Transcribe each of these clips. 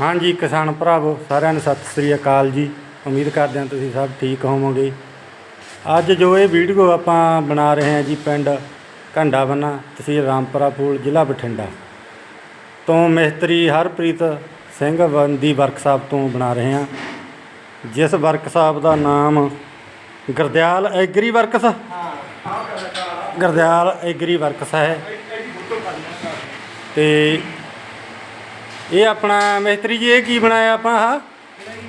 ਹਾਂਜੀ ਕਿਸਾਨ ਭਰਾਵੋ ਸਾਰਿਆਂ ਨੂੰ ਸਤਿ ਸ੍ਰੀ ਅਕਾਲ ਜੀ। ਉਮੀਦ ਕਰਦੇ ਹਾਂ ਤੁਸੀਂ ਸਭ ਠੀਕ ਹੋਵੋਗੇ। ਅੱਜ ਜੋ ਇਹ ਵੀਡੀਓ ਆਪਾਂ ਬਣਾ ਰਹੇ ਹਾਂ ਜੀ ਪਿੰਡ ਘੰਡਾਵਨਾ ਤਹਿਸੀਲ ਰਾਮਪੁਰਾ ਫੂਲ ਜ਼ਿਲ੍ਹਾ ਬਠਿੰਡਾ। ਤੋਂ ਮਿਸਤਰੀ ਹਰਪ੍ਰੀਤ ਸਿੰਘ ਬੰਦੀ ਵਰਕਸ਼ਾਪ ਤੋਂ ਬਣਾ ਰਹੇ ਹਾਂ। ਜਿਸ ਵਰਕਸ਼ਾਪ ਦਾ ਨਾਮ Gurdial agri works? Gurdial agri works ਹੈ। ਤੇ ਇਹ ਆਪਣਾ ਮਿਸਤਰੀ ਜੀ ਇਹ ਕੀ ਬਣਾਇਆ ਆਪਾਂ ਆਹ?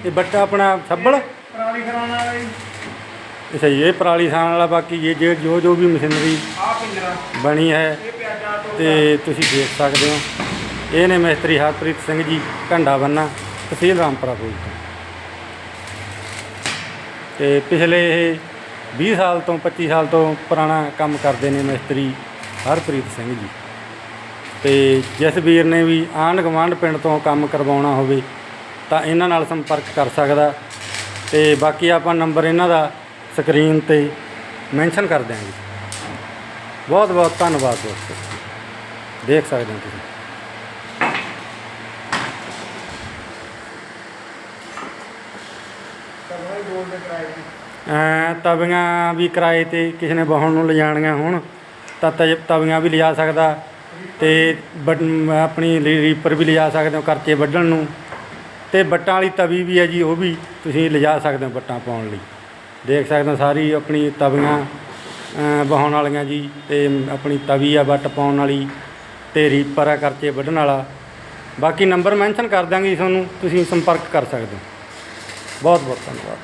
ਇਹ ਬੱਟਾ ਆਪਣਾ ਛੱਬਲ ਪਰਾਲੀ ਕਰਾਉਣ ਵਾਲਾ ਜੀ। ਅੱਛਾ ਜੀ, ਇਹ ਪਰਾਲੀ ਖਾਣ ਵਾਲਾ ਬਾਕੀ ਜੇ ਜੇ ਜੋ ਜੋ ਵੀ ਮਸ਼ੀਨਰੀ ਆ ਪਿੰਜਰਾ। ਬਣੀ ਹੈ ਇਹ ਪਿਆਜ਼ਾ ਤੋਂ ਤੇ ਤੁਸੀਂ ਦੇਖ ਸਕਦੇ ਹੋ। ਇਹ ਨੇ ਮਿਸਤਰੀ ਹਰਪ੍ਰੀਤ ਸਿੰਘ ਜੀ ਘੰਡਾ ਬੰਨਾ ਤਹਿਸੀਲ ਰਾਮਪੁਰਾ ਫੂਲ ਤੋਂ ਤੇ ਪਿਛਲੇ ਇਹ 20 ਸਾਲ ਤੋਂ 25 ਸਾਲ ਤੋਂ ਪੁਰਾਣਾ ਕੰਮ ਕਰਦੇ ਨੇ ਮਿਸਤਰੀ ਹਰਪ੍ਰੀਤ ਸਿੰਘ ਜੀ। ਤੇ ਜਿਸ ਵੀਰ ਨੇ ਵੀ ਆਂਢ ਗੁਆਂਢ ਪਿੰਡ ਤੋਂ ਕੰਮ ਕਰਵਾਉਣਾ ਹੋਵੇ ਤਾਂ ਇਹਨਾਂ ਨਾਲ ਸੰਪਰਕ ਕਰ ਸਕਦਾ। ਤੇ ਬਾਕੀ ਆਪਾਂ ਨੰਬਰ ਇਹਨਾਂ ਦਾ ਸਕਰੀਨ ਤੇ ਮੈਂਸ਼ਨ ਕਰ ਦਿਆਂਗੇ। ਬਹੁਤ ਬਹੁਤ ਧੰਨਵਾਦ ਦੋਸਤੋ। ਦੇਖ ਸਕਦੇ ਹੋ ਤੁਸੀਂ। ਤਵੀਆਂ ਵੀ ਕਿਰਾਏ ਤੇ ਕਿਸੇ ਨੇ ਵਾਹਣ ਨੂੰ ਲਿਜਾਣੀਆਂ ਹੋਣ ਤਾਂ ਤਵੀਆਂ ਵੀ ਲਿਜਾ ਸਕਦਾ। ਤੇ ਵੱਡ- ਆਪਣੀ ਰੀਪਰ ਵੀ ਲਿਜਾ ਸਕਦੇ ਹੋ ਕਰਚੇ ਵੱਢਣ ਨੂੰ। ਤੇ ਬੱਟਾਂ ਵਾਲੀ ਤਵੀ ਵੀ ਹੈ ਜੀ, ਉਹ ਵੀ ਤੁਸੀਂ ਲਿਜਾ ਸਕਦੇ ਹੋ ਬੱਟਾਂ ਪਾਉਣ ਲਈ। ਦੇਖ ਸਕਦੇ ਹੋ ਸਾਰੀ ਆਪਣੀ ਤਵੀਆਂ ਅਮ ਵਹਾਉਣ ਵਾਲੀਆਂ ਜੀ, ਤੇ ਆਪਣੀ ਤਵੀ ਆ ਵੱਟ ਪਾਉਣ ਵਾਲੀ ਤੇ ਰੀਪਰ ਆ ਕਰਚੇ ਵੱਢਣ ਵਾਲਾ। ਬਾਕੀ ਨੰਬਰ ਮੈਂਸ਼ਨ ਕਰ ਦਾਂਗੇ ਤੁਹਾਨੂੰ, ਤੁਸੀਂ ਸੰਪਰਕ ਕਰ ਸਕਦੇ ਹੋ। ਬਹੁਤ ਬਹੁਤ ਧੰਨਵਾਦ।